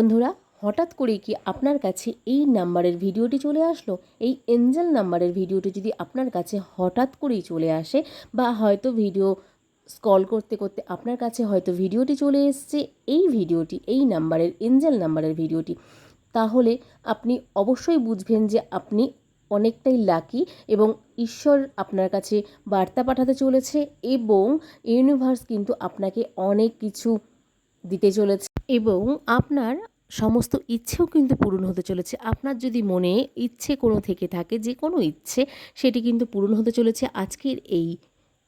বন্ধুরা, হঠাৎ করে কি আপনার কাছে এই নাম্বারের ভিডিওটি চলে আসলো? এই এঞ্জেল নাম্বারের ভিডিওটি যদি আপনার কাছে হঠাৎ করেই চলে আসে বা হয়তো ভিডিও স্কল করতে করতে আপনার কাছে হয়তো ভিডিওটি চলে এসছে, এই ভিডিওটি, এই নাম্বারের, এঞ্জেল নাম্বারের ভিডিওটি, তাহলে আপনি অবশ্যই বুঝবেন যে আপনি অনেকটাই লাকি এবং ঈশ্বর আপনার কাছে বার্তা পাঠাতে চলেছে এবং ইউনিভার্স কিন্তু আপনাকে অনেক কিছু দিতে চলেছে। এবং আপনার সমস্ত ইচ্ছেও কিন্তু পূরণ হতে চলেছে। আপনার যদি মনে ইচ্ছে কোনো থেকে থাকে, যে কোনো ইচ্ছে, সেটি কিন্তু পূরণ হতে চলেছে। আজকের এই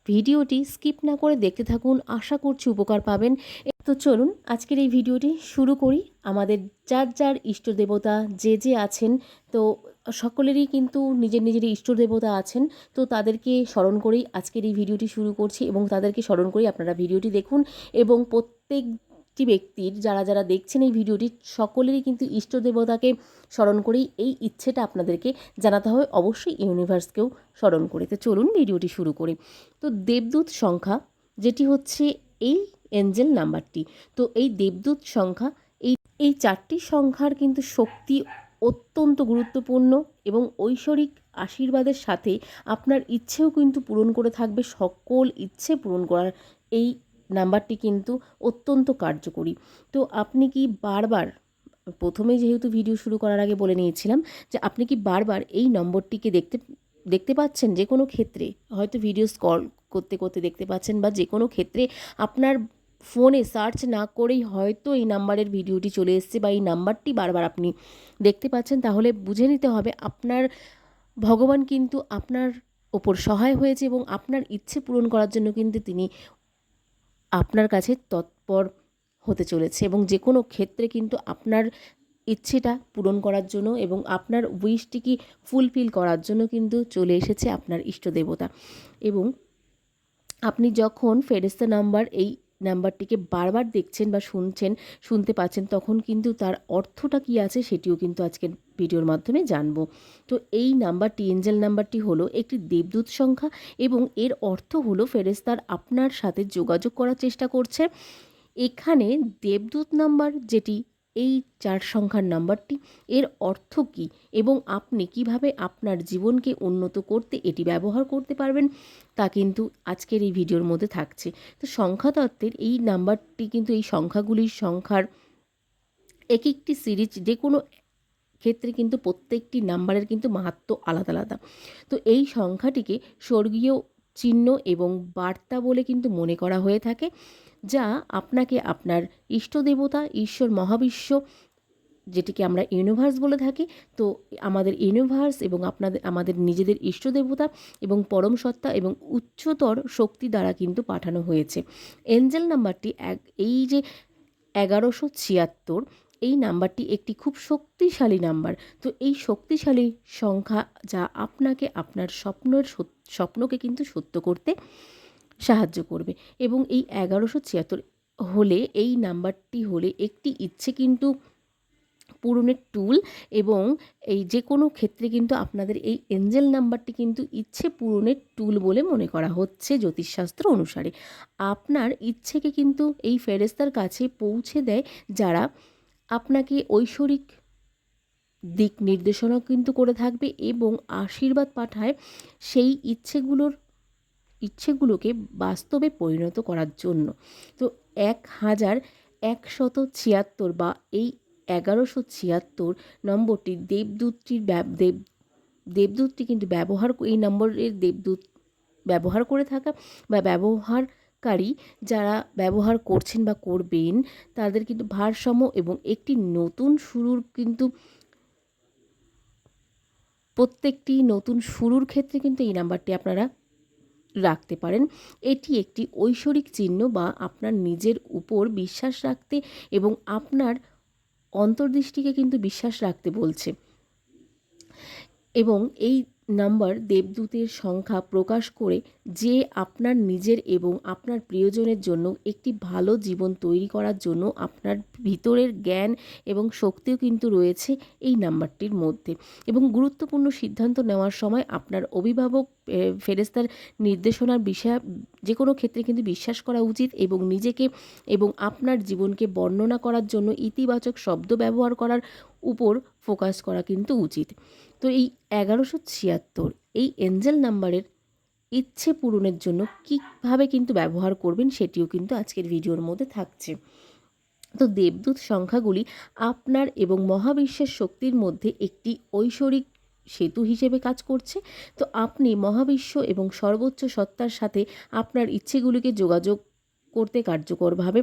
ভিডিওটি স্কিপ না করে দেখতে থাকুন। আশা করছি উপকার পাবেন। তো চলুন আজকের এই ভিডিওটি শুরু করি। আমাদের যার যার ইষ্ট দেবতা যে যে আছেন, তো সকলেরই কিন্তু নিজের নিজের ইষ্ট দেবতা আছেন, তো তাদেরকে স্মরণ করেই আজকের এই ভিডিওটি শুরু করছি এবং তাদেরকে স্মরণ করেই আপনারা ভিডিওটি দেখুন। এবং প্রত্যেকটি ব্যক্তির, যারা যারা দেখছেন এই ভিডিওটি, সকলেরই কিন্তু ইষ্ট দেবতাকে স্মরণ করেই এই ইচ্ছেটা আপনাদেরকে জানাতে হবে। অবশ্যই ইউনিভার্সকেও স্মরণ করে। তো চলুন ভিডিওটি শুরু করি। তো দেবদূত সংখ্যা, যেটি হচ্ছে এই এঞ্জেল নাম্বারটি। তো এই দেবদূত সংখ্যা, এই এই চারটি সংখ্যার কিন্তু শক্তি অত্যন্ত গুরুত্বপূর্ণ এবং ঐশ্বরিক আশীর্বাদের সাথে আপনার ইচ্ছেও কিন্তু পূরণ করে থাকবে। সকল ইচ্ছে পূরণ করার এই নাম্বারটি কিন্তু অত্যন্ত কার্যকরী। তো আপনি কি বারবার প্রথমে যেহেতু ভিডিও শুরু করার আগে বলে নিয়েছিলাম যে আপনি কি বারবার এই নম্বরটিকে দেখতে দেখতে পাচ্ছেন যে কোনো ক্ষেত্রে? হয়তো ভিডিও স্কল করতে করতে দেখতে পাচ্ছেন বা যে কোনো ক্ষেত্রে আপনার ফোনে সার্চ না করেই হয়তো এই নাম্বারের ভিডিওটি চলে এসছে বা এই নাম্বারটি বারবার আপনি দেখতে পাচ্ছেন, তাহলে বুঝে নিতে হবে আপনার, ভগবান কিন্তু আপনার ওপর সহায় হয়েছে এবং আপনার ইচ্ছে পূরণ করার জন্য কিন্তু তিনি আপনার কাছে তৎপর হতে চলেছে এবং যে কোনো ক্ষেত্রে কিন্তু আপনার ইচ্ছেটা পূরণ করার জন্য এবং আপনার উইশটিকে ফুলফিল করার জন্য কিন্তু চলে এসেছে আপনার ইষ্ট দেবতা। এবং আপনি যখন ফেরেস্তা নাম্বার এই নাম্বারটিকে বারবার দেখছেন বা শুনছেন, শুনতে পাচ্ছেন, তখন কিন্তু তার অর্থটা কি আছে সেটিও কিন্তু আজকের ভিডিওর মাধ্যমে জানব। তো এই নাম্বারটি, এঞ্জেল নাম্বারটি হলো একটি দেবদূত সংখ্যা এবং এর অর্থ হলো ফেরেস্তার আপনার সাথে যোগাযোগ করার চেষ্টা করছে। এখানে দেবদূত নাম্বার যেটি এই চার সংখ্যার নাম্বারটি, এর অর্থ কী এবং আপনি কীভাবে আপনার জীবনকে উন্নত করতে এটি ব্যবহার করতে পারবেন, তা কিন্তু আজকের এই ভিডিওর মধ্যে থাকছে। তো সংখ্যাতত্ত্বের এই নাম্বারটি কিন্তু এই সংখ্যাগুলির সংখ্যার এক একটি সিরিজ, যে কোনো ক্ষেত্রে কিন্তু প্রত্যেকটি নাম্বারের কিন্তু মাহাত্ম আলাদা আলাদা। তো এই সংখ্যাটিকে স্বর্গীয় চিহ্ন এবং বার্তা বলে কিন্তু মনে করা হয়ে থাকে। যা আপনাকে আপনার ইষ্ট দেবতা ঈশ্বর মহাবিশ্ব, যেটিকে আমরা ইউনিভার্স বলে থাকি, তো আমাদের ইউনিভার্স এবং আপনাদের, আমাদের নিজেদের ইষ্ট দেবতা এবং পরম সত্তা এবং উচ্চতর শক্তি দ্বারা কিন্তু পাঠানো হয়েছে। এঞ্জেল নাম্বারটি এক, এই যে এগারোশো ছিয়াত্তর, এই নাম্বারটি একটি খুব শক্তিশালী নাম্বার তো এই শক্তিশালী সংখ্যা যা আপনাকে আপনার স্বপ্নের স্বপ্নকে কিন্তু সত্য করতে সাহায্য করবে। এবং এই এগারোশো ছিয়াত্তর হলে, এই নাম্বারটি হলে একটি ইচ্ছে কিন্তু পূরণের টুল এবং এই যে কোনো ক্ষেত্রে কিন্তু আপনাদের এই এঞ্জেল নাম্বারটি কিন্তু ইচ্ছে পূরণের টুল বলে মনে করা হচ্ছে জ্যোতিষশাস্ত্র অনুসারে। আপনার ইচ্ছেকে কিন্তু এই ফেরেস্তার কাছে পৌঁছে দেয় যারা আপনাকে ঐশ্বরিক দিক নির্দেশনা কিন্তু করে থাকবে এবং আশীর্বাদ পাঠায়। সেই ইচ্ছেগুলোর ইচ্ছেগুলোকে বাস্তবে পরিণত করার জন্য। তো এক হাজার একশত ছিয়াত্তর বা এই এগারোশো ছিয়াত্তর নম্বরটি দেবদূতটির দেব, দেবদূতটি কিন্তু ব্যবহার এই নম্বরের দেবদূত ব্যবহার করে থাকা বা ব্যবহারকারী যারা ব্যবহার করছেন বা করবেন, তাদের কিন্তু ভারসাম্য এবং একটি নতুন শুরুর কিন্তু প্রত্যেকটি নতুন শুরুর ক্ষেত্রে কিন্তু এই নাম্বারটি আপনারা রাখতে পারেন। এটি একটি ঐশ্বরিক চিহ্ন বা আপনার নিজের উপর বিশ্বাস রাখতে এবং আপনার অন্তর্দৃষ্টিকে কিন্তু বিশ্বাস রাখতে বলছে। এবং এই নাম্বার দেবদূতের সংখ্যা প্রকাশ করে যে আপনার নিজের এবং আপনার প্রিয়জনের জন্য একটি ভালো জীবন তৈরি করার জন্য আপনার ভিতরের জ্ঞান এবং শক্তিও কিন্তু রয়েছে এই নাম্বারটির মধ্যে। এবং গুরুত্বপূর্ণ সিদ্ধান্ত নেওয়ার সময় আপনার অভিভাবক ফেরেস্তার নির্দেশনার বিষয়ে, যে কোনো ক্ষেত্রে কিন্তু বিশ্বাস করা উচিত এবং নিজেকে এবং আপনার জীবনকে বর্ণনা করার জন্য ইতিবাচক শব্দ ব্যবহার করার উপর ফোকাস করা কিন্তু উচিত। তো এই এগারোশো ছিয়াত্তর, এই এঞ্জেল নাম্বারের ইচ্ছে পূরণের জন্য কীভাবে কিন্তু ব্যবহার করবেন সেটিও কিন্তু আজকের ভিডিওর মধ্যে থাকছে। তো দেবদূত সংখ্যাগুলি আপনার এবং মহাবিশ্বের শক্তির মধ্যে একটি ঐশ্বরিক সেতু হিসেবে কাজ করছে। তো আপনি মহাবিশ্ব এবং সর্বোচ্চ সত্তার সাথে আপনার ইচ্ছেগুলিকে যোগাযোগ করতে কার্যকরভাবে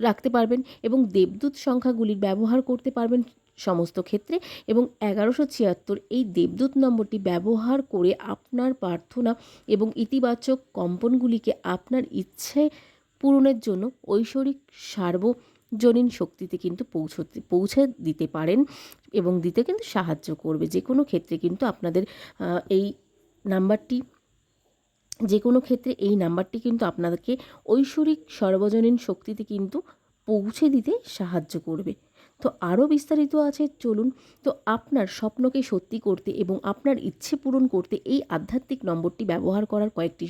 রাখতে পারবেন এবং দেবদূত সংখ্যাগুলির ব্যবহার করতে পারবেন সমস্ত ক্ষেত্রে এবং এগারোশো ছিয়াত্তর এই দেবদূত নম্বরটি ব্যবহার করে আপনার প্রার্থনা এবং ইতিবাচক কম্পনগুলিকে আপনার ইচ্ছে পূরণের জন্য ঐশ্বরিক সার্বজনীন শক্তিতে কিন্তু পৌঁছতে, পৌঁছে দিতে পারেন এবং দিতে কিন্তু সাহায্য করবে। যে কোনো ক্ষেত্রে কিন্তু আপনাদের এই নাম্বারটি, যে কোনো ক্ষেত্রে এই নাম্বারটি কিন্তু আপনাদেরকে ঐশ্বরিক সর্বজনীন শক্তিতে কিন্তু পৌঁছে দিতে সাহায্য করবে। তো আরও বিস্তারিত আছে, চলুন। তো আপনার স্বপ্নকে সত্যি করতে এবং আপনার ইচ্ছে পূরণ করতে এই আধ্যাত্মিক নম্বরটি ব্যবহার করার কয়েকটি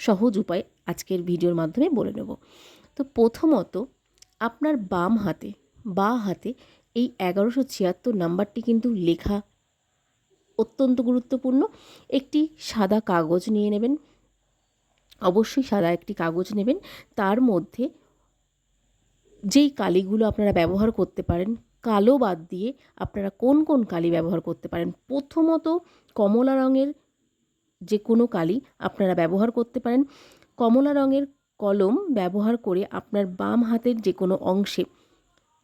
সহজ উপায় আজকের ভিডিওর মাধ্যমে বলে নেব। তো প্রথমত আপনার বাম হাতে, বা হাতে এই এগারোশো ছিয়াত্তর নাম্বারটি কিন্তু লেখা অত্যন্ত গুরুত্বপূর্ণ। একটি সাদা কাগজ নিয়ে নেবেন, অবশ্যই সাদা একটি কাগজ নেবেন। তার মধ্যে যেই কালিগুলো আপনারা ব্যবহার করতে পারেন, কালো বাদ দিয়ে আপনারা কোন কোন কালি ব্যবহার করতে পারেন? প্রথমত কমলা রঙের যে কোনো কালি আপনারা ব্যবহার করতে পারেন। কমলা রঙের কলম ব্যবহার করে আপনার বাম হাতের যে কোনো অংশে,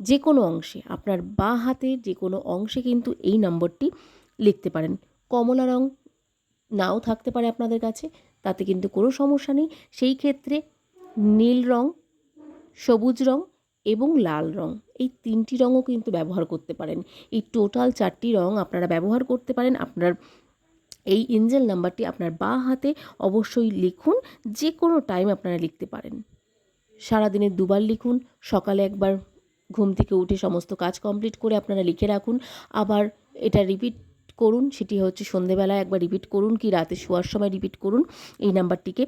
যে কোনো অংশে, আপনার বাঁ হাতের যে কোনো অংশে কিন্তু এই নম্বরটি লিখতে পারেন। কমলা রং নাও থাকতে পারে আপনাদের কাছে, তাতে কিন্তু কোনো সমস্যা নেই। সেই ক্ষেত্রে নীল রং, সবুজ রং এবং লাল রং, এই তিনটি রঙও কিন্তু ব্যবহার করতে পারেন। এই টোটাল চারটি রং আপনারা ব্যবহার করতে পারেন। আপনার এই এঞ্জেল নাম্বারটি আপনার বা হাতে অবশ্যই লিখুন যে কোনো টাইম আপনারা লিখতে পারেন। সারাদিনে দুবার লিখুন, সকালে একবার ঘুম থেকে উঠে সমস্ত কাজ কমপ্লিট করে আপনারা লিখে রাখুন। আবার এটা রিপিট করুন, সেটি হচ্ছে সন্ধেবেলায় একবার রিপিট করুন, কি রাতে শোয়ার সময় রিপিট করুন, এই নাম্বারটিকে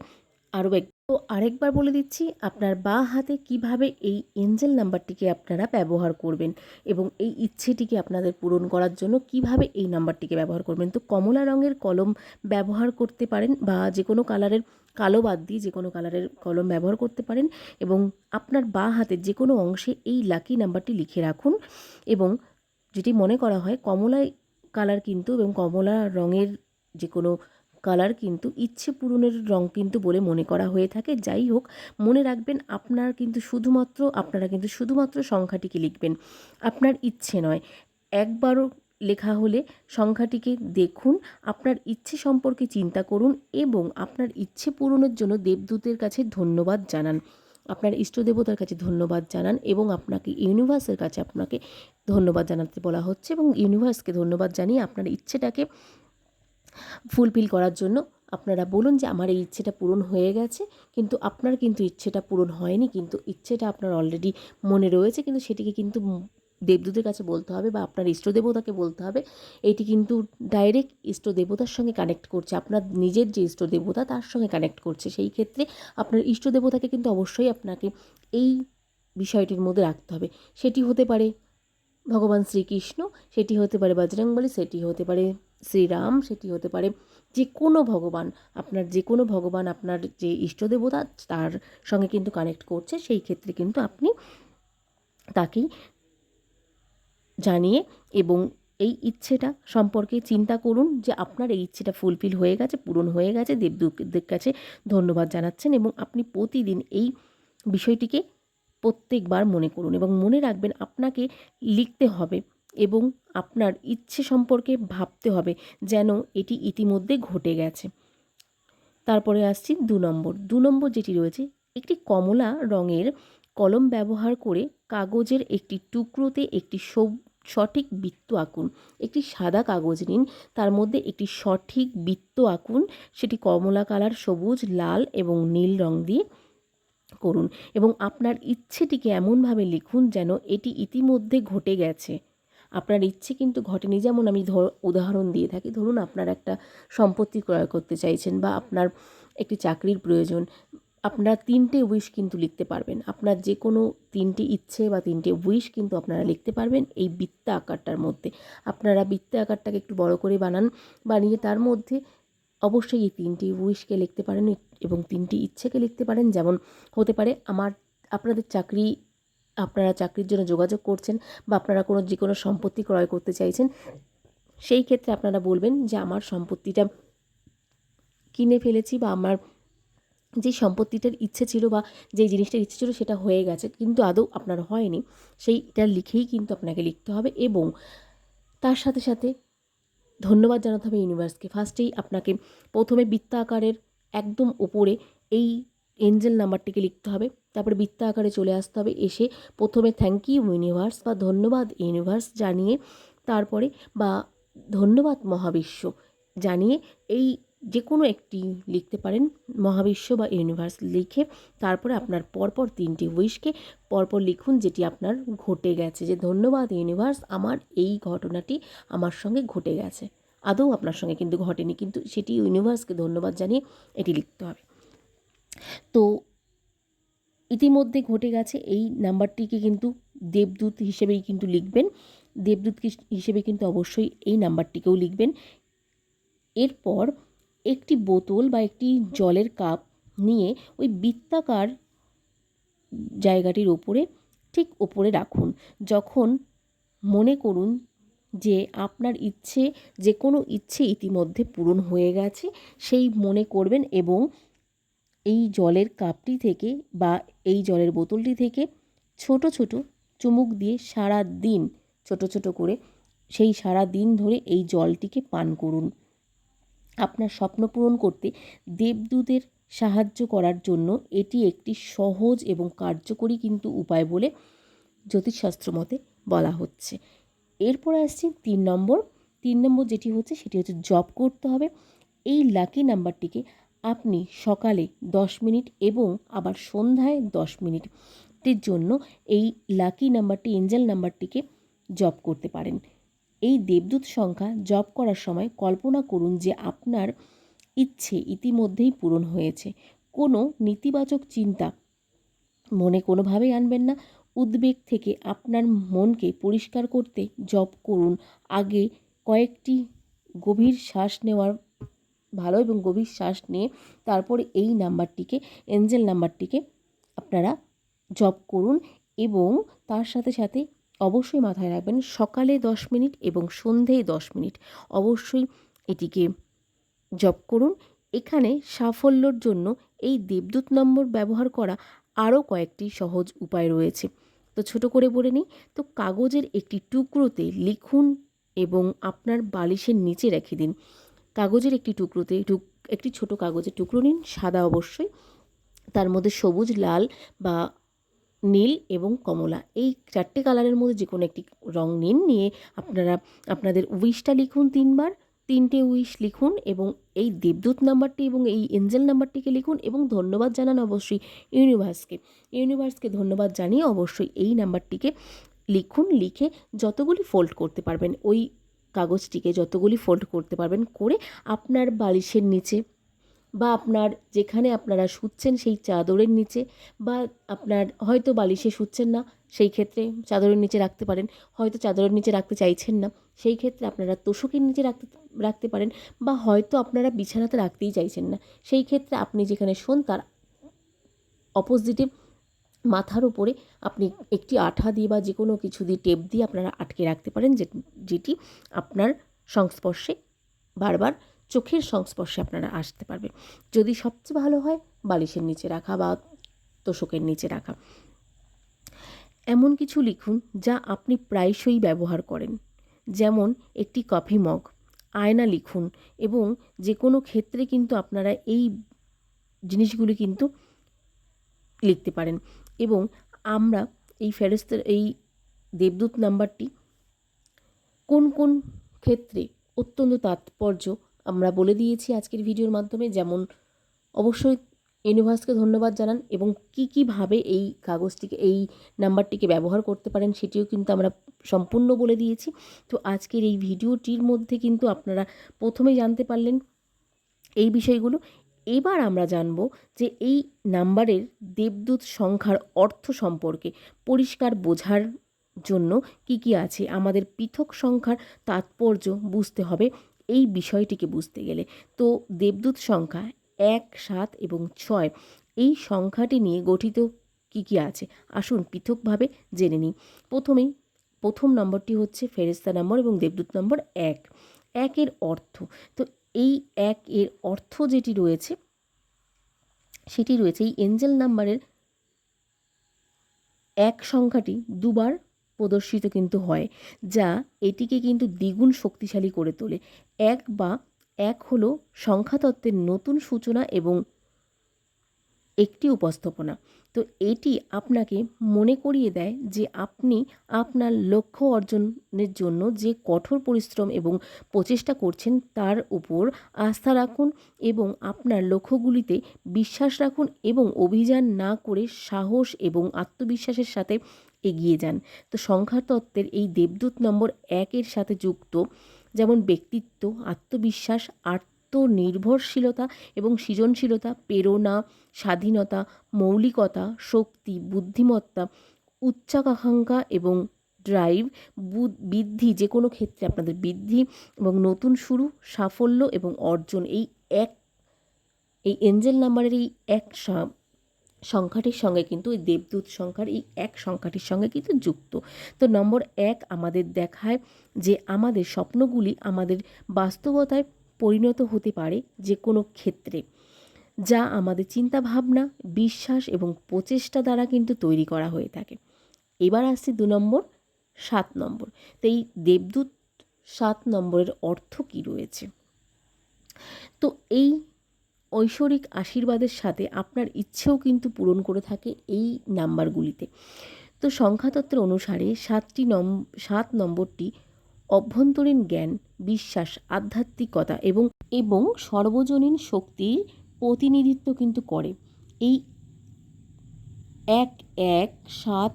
আরও এক, তো আরেকবার বলে দিচ্ছি, আপনার বাঁ হাতে কীভাবে এই এঞ্জেল নাম্বারটিকে আপনারা ব্যবহার করবেন এবং এই ইচ্ছেটিকে আপনাদের পূরণ করার জন্য কীভাবে এই নাম্বারটিকে ব্যবহার করবেন। তো কমলা রঙের কলম ব্যবহার করতে পারেন বা যে কোনো কালারের কালো বাদ দিয়ে যে কোনো কালারের কলম ব্যবহার করতে পারেন এবং আপনার বাঁ হাতের যে কোনো অংশে এই লাকি নাম্বারটি লিখে রাখুন এবং যেটি মনে করা হয় কমলা কালার কিন্তু এবং কমলা রঙের যে কোনো কালার কিন্তু ইচ্ছে পূরণের রং কিন্তু বলে মনে করা হয়ে থাকে। যাই হোক, মনে রাখবেন আপনার কিন্তু শুধুমাত্র, আপনারা কিন্তু শুধুমাত্র সংখ্যাটিকে লিখবেন। আপনার ইচ্ছে নয়। একবারও লেখা হলে সংখ্যাটিকে দেখুন, আপনার ইচ্ছে সম্পর্কে চিন্তা করুন এবং আপনার ইচ্ছে পূরণের জন্য দেবদূতের কাছে ধন্যবাদ জানান। আপনার ইষ্ট দেবতার কাছে ধন্যবাদ জানান এবং আপনাকে, ইউনিভার্সের কাছে আপনাকে ধন্যবাদ জানাতে বলা হচ্ছে এবং ইউনিভার্সকে ধন্যবাদ জানিয়ে আপনার ইচ্ছেটাকে ফুলফিল করার জন্য আপনারা বলুন যে আমার এই ইচ্ছেটা পূরণ হয়ে গেছে, কিন্তু আপনার কিন্তু ইচ্ছেটা পূরণ হয়নি, কিন্তু ইচ্ছেটা আপনার অলরেডি মনে রয়েছে, কিন্তু সেটিকে কিন্তু দেবদূতের কাছে বলতে হবে বা আপনার ইষ্ট দেবতাকে বলতে হবে। এটি কিন্তু ডাইরেক্ট ইষ্ট দেবতার সঙ্গে কানেক্ট করছে, আপনার নিজের যে ইষ্ট দেবতা তার সঙ্গে কানেক্ট করছে। সেই ক্ষেত্রে আপনার ইষ্ট দেবতাকে কিন্তু অবশ্যই আপনাকে এই বিষয়টির মধ্যে রাখতে হবে। সেটি হতে পারে ভগবান শ্রীকৃষ্ণ, সেটি হতে পারে বজরংবলী, সেটি হতে পারে শ্রীরাম, সেটি হতে পারে যে কোনো ভগবান, আপনার যে কোনো ভগবান আপনার যে ইষ্টদেবতা তার সঙ্গে কিন্তু কানেক্ট করছে, সেই ক্ষেত্রে কিন্তু আপনি তাকেই জানিয়ে এবং এই ইচ্ছেটা সম্পর্কে চিন্তা করুন যে আপনার এই ইচ্ছেটা ফুলফিল হয়ে গেছে, পূরণ হয়ে গেছে দেবদূতদের কাছে ধন্যবাদ জানাচ্ছেন এবং আপনি প্রতিদিন এই বিষয়টিকে প্রত্যেকবার মনে করুন এবং মনে রাখবেন আপনাকে লিখতে হবে। এবং আপনার ইচ্ছে সম্পর্কে ভাবতে হবে যেন এটি ইতিমধ্যে ঘটে গেছে। তারপরে আসছি দু নম্বর। দু নম্বর যেটি রয়েছে, একটি কমলা রঙের কলম ব্যবহার করে কাগজের একটি টুকরোতে একটি সঠিক বৃত্ত আঁকুন। একটি সাদা কাগজ নিন, তার মধ্যে একটি সঠিক বৃত্ত আঁকুন, সেটি কমলা কালার, সবুজ, লাল এবং নীল রং দিয়ে করুন এবং আপনার ইচ্ছেটিকে এমনভাবে লিখুন যেন এটি ইতিমধ্যে ঘটে গেছে। আপনার ইচ্ছে কিন্তু ঘটেনি। যেমন আমি ধর, উদাহরণ দিয়ে থাকি। ধরুন আপনার একটা সম্পত্তি ক্রয় করতে চাইছেন বা আপনার একটি চাকরির প্রয়োজন। আপনারা তিনটে উইশ কিন্তু লিখতে পারবেন। আপনার যে কোনো তিনটে ইচ্ছে বা তিনটে উইশ কিন্তু আপনারা লিখতে পারবেন এই বৃত্তা আকারটার মধ্যে। আপনারা বৃত্তা আকারটাকে একটু বড় করে বানান, বানিয়ে তার মধ্যে অবশ্যই এই তিনটি উইশকে লিখতে পারেন এবং তিনটি ইচ্ছেকে লিখতে পারেন। যেমন হতে পারে, আমার, আপনাদের চাকরি আপনারা চাকরির জন্য যোগাযোগ করছেন বা আপনারা কোনো যে কোনো সম্পত্তি ক্রয় করতে চাইছেন, সেই ক্ষেত্রে আপনারা বলবেন যে আমার সম্পত্তিটা কিনে ফেলেছি বা আমার যে সম্পত্তিটার ইচ্ছে ছিল বা যেই জিনিসটার ইচ্ছে ছিল সেটা হয়ে গেছে, কিন্তু আদৌ আপনার হয়নি। সেইটা লিখেই কিন্তু আপনাকে লিখতে হবে এবং তার সাথে সাথে ধন্যবাদ জানাতে হবে ইউনিভার্সকে। ফার্স্টেই আপনাকে প্রথমে বৃত্তা আকারের একদম ওপরে এই এঞ্জেল নাম্বারটিকে লিখতে হবে। তারপরে বৃত্ত আকারে চলে আসতে হবে। এসে প্রথমে থ্যাংক ইউ ইউনিভার্স বা ধন্যবাদ ইউনিভার্স জানিয়ে তারপরে বা ধন্যবাদ মহাবিশ্ব জানিয়ে এই যে কোনো একটি লিখতে পারেন, মহাবিশ্ব বা ইউনিভার্স লিখে তারপরে আপনার পরপর তিনটি উইশকে পরপর লিখুন যেটি আপনার ঘটে গেছে। যে ধন্যবাদ ইউনিভার্স আমার এই ঘটনাটি আমার সঙ্গে ঘটে গেছে। আদৌ আপনার সঙ্গে কিন্তু ঘটেনি, কিন্তু সেটি ইউনিভার্সকে ধন্যবাদ জানিয়ে এটি লিখতে হবে। তো ইতিমধ্যে ঘটে গেছে, এই নাম্বারটিকে কিন্তু দেবদূত হিসেবেই কিন্তু লিখবেন। দেবদূত হিসেবে কিন্তু অবশ্যই এই নাম্বারটিকেও লিখবেন। এরপর একটি বোতল বা একটি জলের কাপ নিয়ে ওই বৃত্তাকার জায়গাটির ওপরে, ঠিক ওপরে রাখুন। যখন মনে করুন যে আপনার ইচ্ছে, যে কোনো ইচ্ছে ইতিমধ্যে পূরণ হয়ে গেছে, সেই মনে করবেন এবং এই জলের কাপটি থেকে বা এই জলের বোতলটি থেকে ছোট ছোট চুমুক দিয়ে সারা দিন, ছোট ছোট করে সেই সারা দিন ধরে এই জলটিকে পান করুন। আপনার স্বপ্ন পূরণ করতে দেবদূতের সাহায্য করার জন্য এটি একটি সহজ এবং কার্যকরী কিন্তু উপায় বলে জ্যোতিষশাস্ত্র মতে বলা হচ্ছে। এরপরে আসছি তিন নম্বর। তিন নম্বর যেটি হচ্ছে সেটি হচ্ছে জব করতে হবে। এই লাকি নাম্বারটিকে আপনি সকালে দশ মিনিট এবং আবার সন্ধ্যায় দশ মিনিটের জন্য এই লাকি নাম্বারটি এঞ্জেল নাম্বারটিকে জব করতে পারেন। এই দেবদূত সংখ্যা জপ করার সময় কল্পনা করুন যে আপনার ইচ্ছে ইতিমধ্যেই পূরণ হয়েছে। কোনো নেতিবাচক চিন্তা মনে কোনোভাবেই আনবেন না। উদ্বেগ থেকে আপনার মনকে পরিষ্কার করতে জপ করুন। আগে কয়েকটি গভীর শ্বাস নেওয়ার ভালো এবং গভীর শ্বাস নিয়ে তারপরে এই নাম্বারটিকে এঞ্জেল নাম্বারটিকে আপনারা জপ করুন এবং তার সাথে সাথে অবশ্যই মাথায় রাখবেন সকালে দশ মিনিট এবং সন্ধেয় দশ মিনিট। অবশ্যই এটিকে জপ করুন। এখানে সাফল্যর জন্য এই দেবদূত নম্বর ব্যবহার করা আরও কয়েকটি সহজ উপায় রয়েছে। তো ছোট করে বলে নিই, তো কাগজের একটি টুকরোতে লিখুন এবং আপনার বালিশের নিচে রেখে দিন। কাগজের একটি টুকরোতে একটি ছোট কাগজের টুকরো নিন, সাদা অবশ্যই। তার মধ্যে সবুজ, লাল বা নীল এবং কমলা। এই চারটে কালারের মধ্যে যে কোনো একটি রং নিন, নিয়ে আপনারা আপনাদের উইশটা লিখুন তিনবার। তিনটে উইশ লিখুন এবং এই দেবদূত নাম্বারটি এবং এই এঞ্জেল নাম্বারটিকে লিখুন এবং ধন্যবাদ জানান অবশ্যই ইউনিভার্সকে। ইউনিভার্সকে ধন্যবাদ জানিয়ে অবশ্যই এই নাম্বারটিকে লিখুন, লিখে যতগুলি ফোল্ড করতে পারবেন। ওই কাগজটিকে যতগুলি ফোল্ড করতে পারবেন করে আপনার বালিশের নিচে বা আপনার যেখানে আপনারা শুচ্ছেন সেই চাদরের নিচে বা আপনার হয়তো বালিশে শুচ্ছেন না, সেই ক্ষেত্রে চাদরের নিচে রাখতে পারেন। হয়তো চাদরের নিচে রাখতে চাইছেন না, সেই ক্ষেত্রে আপনারা তোষকের নিচে রাখতে রাখতে পারেন বা হয়তো আপনারা বিছানাতে রাখতেই চাইছেন না। সেই ক্ষেত্রে আপনি যেখানে শোন তার অপোজিটে মাথার উপরে আপনি একটি আঠা দিয়ে বা যে কোনো কিছু দিয়ে টেপ দিয়ে আপনারা আটকে রাখতে পারেন যে, যেটি আপনার সংস্পর্শে বারবার চোখের সংস্পর্শে আপনারা আসতে পারবে। যদি সবচেয়ে ভালো হয়, বালিশের নিচে রাখা বা তোষকের নিচে রাখা। এমন কিছু লিখুন যা আপনি প্রায়শই ব্যবহার করেন। যেমন, একটি কফি মগ। আয়না লিখুন এবং যে কোনো ক্ষেত্রে কিন্তু আপনারা এই জিনিসগুলি কিন্তু লিখতে পারেন। এবং আমরা এই ফেরস্তের, এই দেবদূত নাম্বারটি কোন কোন ক্ষেত্রে অত্যন্ত তাৎপর্য আমরা বলে দিয়েছি আজকের ভিডিওর মাধ্যমে। যেমন অবশ্যই ইউনিভার্সকে ধন্যবাদ জানান এবং কী কীভাবে এই কাগজটিকে, এই নাম্বারটিকে ব্যবহার করতে পারেন সেটিও কিন্তু আমরা সম্পূর্ণ বলে দিয়েছি। তো আজকের এই ভিডিওটির মধ্যে কিন্তু আপনারা প্রথমে জানতে পারলেন এই বিষয়গুলো এবার আমরা জানব যে এই নাম্বারের দেবদূত সংখ্যার অর্থ সম্পর্কে পরিষ্কার বোঝার জন্য কি কি আছে, আমাদের পৃথক সংখ্যার তাৎপর্য বুঝতে হবে এই বিষয়টিকে বুঝতে গেলে। তো দেবদূত সংখ্যা এক, সাত এবং ছয়, এই সংখ্যাটি নিয়ে গঠিত কি কি আছে? আসুন পৃথকভাবে জেনে নিই। প্রথমেই প্রথম নম্বরটি হচ্ছে ফেরেস্তা নম্বর এবং দেবদূত নম্বর এক। একের অর্থ। তো এই এক এর অর্থ যেটি রয়েছে, সেটি রয়েছে এই এঞ্জেল নাম্বারের এক সংখ্যাটি দুবার প্রদর্শিত কিন্তু হয়, যা এটিকে কিন্তু দ্বিগুণ শক্তিশালী করে তোলে। এক বা এক হলো সংখ্যাতত্ত্বের নতুন সূচনা এবং একটি উপস্থাপনা। তো এটি আপনাকে মনে করিয়ে দেয় যে আপনি আপনার লক্ষ্য অর্জনের জন্য যে কঠোর পরিশ্রম এবং প্রচেষ্টা করছেন তার উপর আস্থা রাখুন এবং আপনার লক্ষ্যগুলিতে বিশ্বাস রাখুন এবং অভিযান না করে সাহস এবং আত্মবিশ্বাসের সাথে এগিয়ে যান। তো সংখ্যাতত্ত্বের এই দেবদূত নম্বর একের সাথে যুক্ত যেমন ব্যক্তিত্ব, আত্মবিশ্বাস আত্মনির্ভরশীলতা এবং সৃজনশীলতা, প্রেরণা, স্বাধীনতা, মৌলিকতা, শক্তি, বুদ্ধিমত্তা, উচ্চাকাঙ্ক্ষা এবং ড্রাইভ বৃদ্ধি, যে কোনো ক্ষেত্রে আপনাদের বৃদ্ধি এবং নতুন শুরু, সাফল্য এবং অর্জন এই এক, এই এঞ্জেল নাম্বারের এই এক সংখ্যাটির সঙ্গে কিন্তু এই দেবদূত সংখ্যার এই এক সংখ্যাটির সঙ্গে কিন্তু যুক্ত। তো নম্বর এক আমাদের দেখায় যে আমাদের স্বপ্নগুলি আমাদের বাস্তবতায় পরিণত হতে পারে যে কোনো ক্ষেত্রে, যা আমাদের চিন্তাভাবনা, বিশ্বাস এবং প্রচেষ্টা দ্বারা কিন্তু তৈরি করা হয়ে থাকে। এবার আসছি দু নম্বর, সাত নম্বর। তো এই দেবদূত সাত নম্বরের অর্থ কী রয়েছে? তো এই ঐশ্বরিক আশীর্বাদের সাথে আপনার ইচ্ছেও কিন্তু পূরণ করে থাকে এই নাম্বারগুলিতে। তো সংখ্যাতত্ত্ব অনুসারে সাতটি নম, সাত নম্বরটি অভ্যন্তরীণ জ্ঞান, বিশ্বাস, আধ্যাত্মিকতা এবং এবং সর্বজনীন শক্তির প্রতিনিধিত্ব কিন্তু করে। এই এক এক সাত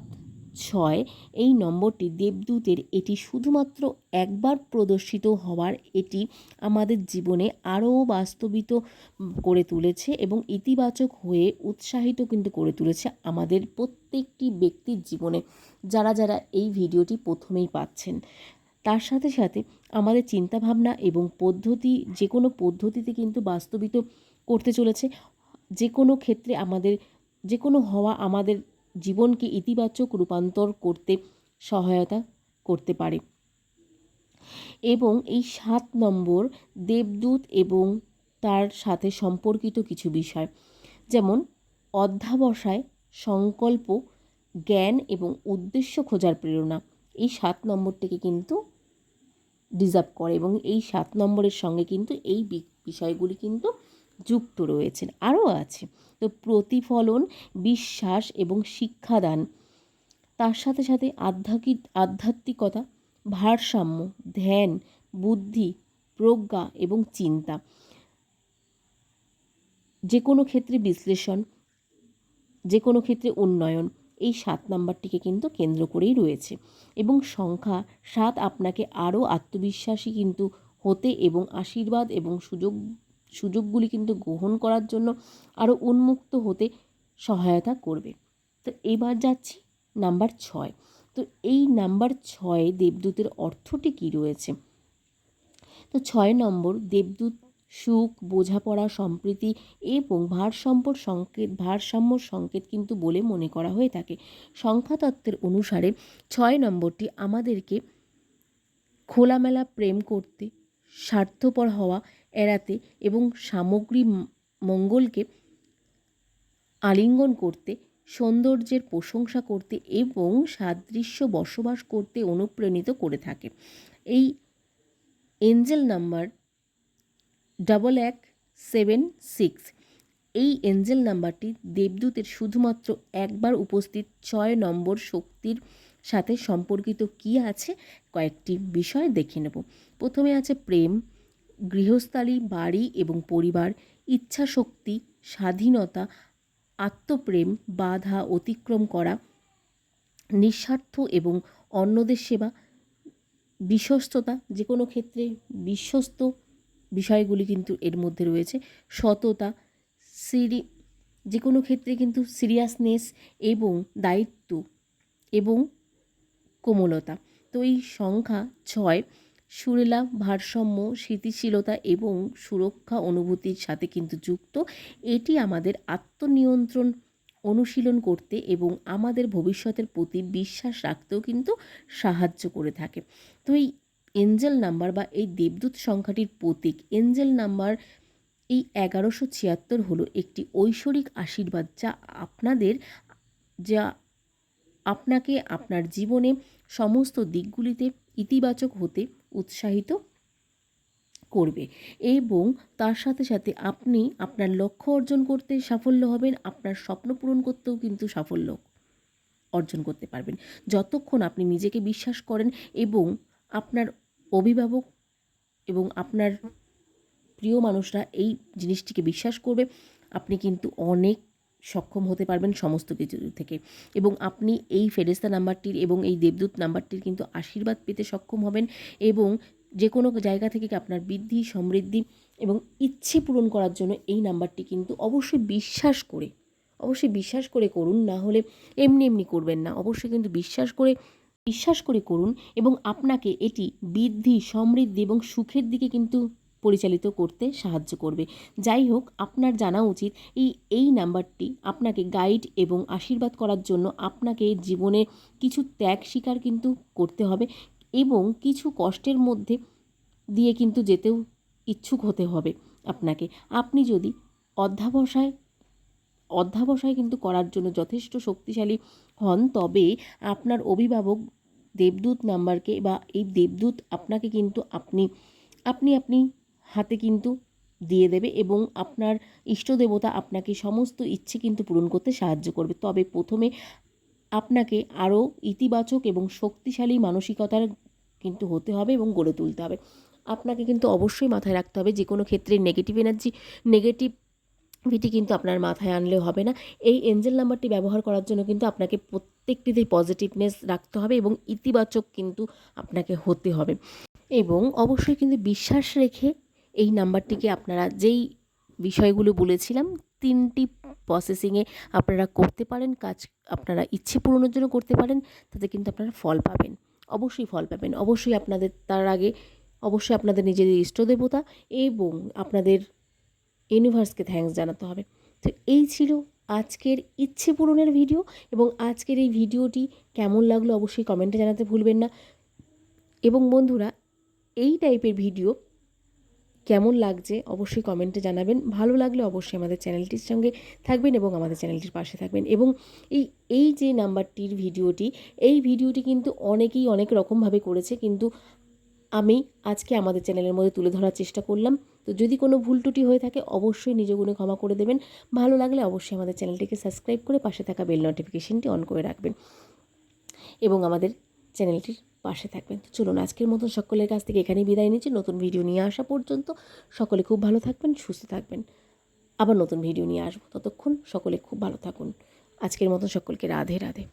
ছয় এই নম্বরটি দেবদূতের এটি শুধুমাত্র একবার প্রদর্শিত হওয়ার এটি আমাদের জীবনে আরও বাস্তবিত করে তুলেছে এবং ইতিবাচক হয়ে উৎসাহিত কিন্তু করে তুলেছে আমাদের প্রত্যেকটি ব্যক্তির জীবনে। যারা যারা এই ভিডিওটি প্রথমেই পাচ্ছেন তার সাথে সাথে আমাদের চিন্তাভাবনা এবং পদ্ধতি যে কোনো পদ্ধতিতে কিন্তু বাস্তবিত করতে চলেছে। যে কোনো ক্ষেত্রে আমাদের যে কোনো হওয়া আমাদের জীবনকে ইতিবাচক রূপান্তর করতে সহায়তা করতে পারে। এবং এই সাত নম্বর দেবদূত এবং তার সাথে সম্পর্কিত কিছু বিষয়, যেমন অধ্যাবসায়, সংকল্প, জ্ঞান এবং উদ্দেশ্য খোঁজার প্রেরণা। এই সাত নম্বরটিকে কিন্তু ডিজার্ভ করে এবং এই সাত নম্বরের সঙ্গে কিন্তু এই বিষয়গুলি কিন্তু যুক্ত রয়েছেন, আরও আছে। তো প্রতিফলন, বিশ্বাস এবং শিক্ষাদান, তার সাথে সাথে আধ্যাত্মিক আধ্যাত্মিকতা, ভারসাম্য, ধ্যান, বুদ্ধি, প্রজ্ঞা এবং চিন্তা। যে কোনো ক্ষেত্রে বিশ্লেষণ, যে কোনো ক্ষেত্রে উন্নয়ন এই সাত নাম্বারটিকে কিন্তু কেন্দ্র করেই রয়েছে। এবং সংখ্যা সাত আপনাকে আরও আত্মবিশ্বাসী কিন্তু হতে এবং আশীর্বাদ এবং সুযোগ, সুযোগগুলি কিন্তু গ্রহণ করার জন্য আরও উন্মুক্ত হতে সহায়তা করবে। তো এবার যাচ্ছি নাম্বার ছয়। তো এই নাম্বার ছয় দেবদূতের অর্থটি কী রয়েছে? তো ছয় নম্বর, দেবদূত সুখ, বোঝাপড়া, সম্প্রীতি এবং ভারসাম্য সংকেত ভারসাম্য সংকেত কিন্তু বলে মনে করা হয়ে থাকে। সংখ্যাতত্ত্বের অনুসারে ছয় নম্বরটি আমাদেরকে খোলামেলা প্রেম করতে, স্বার্থপর হওয়া, এড়াতে এবং সামগ্রী মঙ্গলকে আলিঙ্গন করতে, সৌন্দর্যের প্রশংসা করতে এবং সাদৃশ্য বসবাস করতে অনুপ্রাণিত করে থাকে। এই এঞ্জেল নাম্বার ডাবল এক সেভেন সিক্স এই এঞ্জেল নাম্বারটি দেবদূতের শুধুমাত্র একবার উপস্থিত ছয় নম্বর শক্তির সাথে সম্পর্কিত কি আছে কয়েকটি বিষয় দেখে নেব প্রথমে আছে প্রেম গৃহস্থালী বাড়ি এবং পরিবার ইচ্ছা শক্তি স্বাধীনতা আত্মপ্রেম বাধা অতিক্রম করা নিঃস্বার্থ এবং অন্যদের সেবা বিশ্বস্ততা যে কোনো ক্ষেত্রে বিশ্বস্ত বিষয়গুলি কিন্তু এর মধ্যে রয়েছে। সততা, সিরি যে কোনো ক্ষেত্রে কিন্তু সিরিয়াসনেস এবং দায়িত্ব এবং কোমলতা। তো এই সংখ্যা ছয়, সুরেলা, ভারসাম্য, স্মৃতিশীলতা এবং সুরক্ষা অনুভূতির সাথে কিন্তু যুক্ত। এটি আমাদের আত্মনিয়ন্ত্রণ অনুশীলন করতে এবং আমাদের ভবিষ্যতের প্রতি বিশ্বাস রাখতেও কিন্তু সাহায্য করে থাকে। তো এই এঞ্জেল নাম্বার বা এই দেবদূত সংখ্যাটির প্রতীক। এঞ্জেল নাম্বার এই এগারোশো ছিয়াত্তর হলো একটি ঐশ্বরিক আশীর্বাদ যা আপনাদের, যা আপনাকে আপনার জীবনে সমস্ত দিকগুলিতে ইতিবাচক হতে উৎসাহিত করবে এবং তার সাথে সাথে আপনি আপনার লক্ষ্য অর্জন করতে সাফল্য হবেন, আপনার স্বপ্ন পূরণ করতেও কিন্তু সাফল্য অর্জন করতে পারবেন। যতক্ষণ আপনি নিজেকে বিশ্বাস করেন এবং আপনার অভিভাবক এবং আপনার প্রিয় মানুষরা এই জিনিসটিকে বিশ্বাস করবে, আপনি কিন্তু অনেক সক্ষম হতে পারবেন সমস্ত কিছু থেকে। এবং আপনি এই ফেরেস্তা নাম্বারটির এবং এই দেবদূত নাম্বারটির কিন্তু আশীর্বাদ পেতে সক্ষম হবেন এবং যে কোনো জায়গা থেকে আপনার বৃদ্ধি, সমৃদ্ধি এবং ইচ্ছে পূরণ করার জন্য এই নাম্বারটি কিন্তু অবশ্যই বিশ্বাস করে, অবশ্যই বিশ্বাস করে করুন, না হলে এমনি এমনি করবেন না। অবশ্যই কিন্তু বিশ্বাস করে বিশ্বাস করে করুন এবং আপনাকে এটি বৃদ্ধি, সমৃদ্ধি এবং সুখের দিকে কিন্তু পরিচালিত করতে সাহায্য করবে। যাই হোক, আপনার জানা উচিত এই এই নাম্বারটি আপনাকে গাইড এবং আশীর্বাদ করার জন্য আপনাকে জীবনে কিছু ত্যাগ স্বীকার কিন্তু করতে হবে এবং কিছু কষ্টের মধ্যে দিয়ে কিন্তু যেতেও ইচ্ছুক হতে হবে আপনাকে। আপনি যদি অধ্যাবসায় অধ্যাবসায় কিন্তু করার জন্য যথেষ্ট শক্তিশালী হন। তবে আপনার অভিভাবক দেবদূত নাম্বারকে বা এই দেবদূত আপনাকে কিন্তু আপনি আপনি আপনি হাতে কিন্তু দিয়ে দেবে এবং আপনার ইষ্ট দেবতা আপনাকে সমস্ত ইচ্ছে কিন্তু পূরণ করতে সাহায্য করবে। তবে প্রথমে আপনাকে আরও ইতিবাচক এবং শক্তিশালী মানসিকতার কিন্তু হতে হবে এবং গড়ে তুলতে হবে। আপনাকে কিন্তু অবশ্যই মাথায় রাখতে হবে যে কোনো ক্ষেত্রে নেগেটিভ এনার্জি নেগেটিভিটি কিন্তু আপনার মাথায় আনলেও হবে না। এই এঞ্জেল নাম্বারটি ব্যবহার করার জন্য কিন্তু আপনাকে প্রত্যেকটিতে পজিটিভনেস রাখতে হবে এবং ইতিবাচক কিন্তু আপনাকে হতে হবে। এবং অবশ্যই কিন্তু বিশ্বাস রেখে এই নাম্বারটিকে আপনারা যেই বিষয়গুলো বলেছিলাম, তিনটি প্রসেসিংয়ে আপনারা করতে পারেন, কাজ আপনারা ইচ্ছে পূরণের জন্য করতে পারেন, তাতে কিন্তু আপনারা ফল পাবেন। অবশ্যই ফল পাবেন। অবশ্যই আপনাদের, তার আগে অবশ্যই আপনাদের নিজেদের ইষ্ট দেবতা এবং আপনাদের ইউনিভার্সকে থ্যাঙ্কস জানাতে হবে। তো এই ছিল আজকের ইচ্ছে পূরণের ভিডিও এবং আজকের এই ভিডিওটি কেমন লাগল অবশ্যই কমেন্টে জানাতে ভুলবেন না। এবং বন্ধুরা, এই টাইপের ভিডিও কেমন লাগছে অবশ্যই কমেন্টে জানাবেন। ভালো লাগলে অবশ্যই আমাদের চ্যানেলটির সঙ্গে থাকবেন এবং আমাদের চ্যানেলটির পাশে থাকবেন। এবং এই এই যে নাম্বারটির ভিডিওটি এই ভিডিওটি কিন্তু অনেকেই অনেক রকমভাবে করেছে, কিন্তু আমি আজকে আমাদের চ্যানেলের মধ্যে তুলে ধরার চেষ্টা করলাম। তো যদি কোনো ভুল ত্রুটি হয়ে থাকে, অবশ্যই নিজ গুণে ক্ষমা করে দেবেন। ভালো লাগলে অবশ্যই আমাদের চ্যানেলটিকে সাবস্ক্রাইব করে পাশে থাকা বেল নোটিফিকেশনটি অন করে রাখবেন এবং আমাদের চ্যানেলটির পাশে থাকবেন। তো চলুন, আজকের মতন সকলের কাছ থেকে এখানেই বিদায় নিচ্ছি। নতুন ভিডিও নিয়ে আসা পর্যন্ত সকলে খুব ভালো থাকবেন, সুস্থ থাকবেন। আবার নতুন ভিডিও নিয়ে আসব। ততক্ষণ সকলে খুব ভালো থাকুন। আজকের মতন সকলকে রাধে রাধে।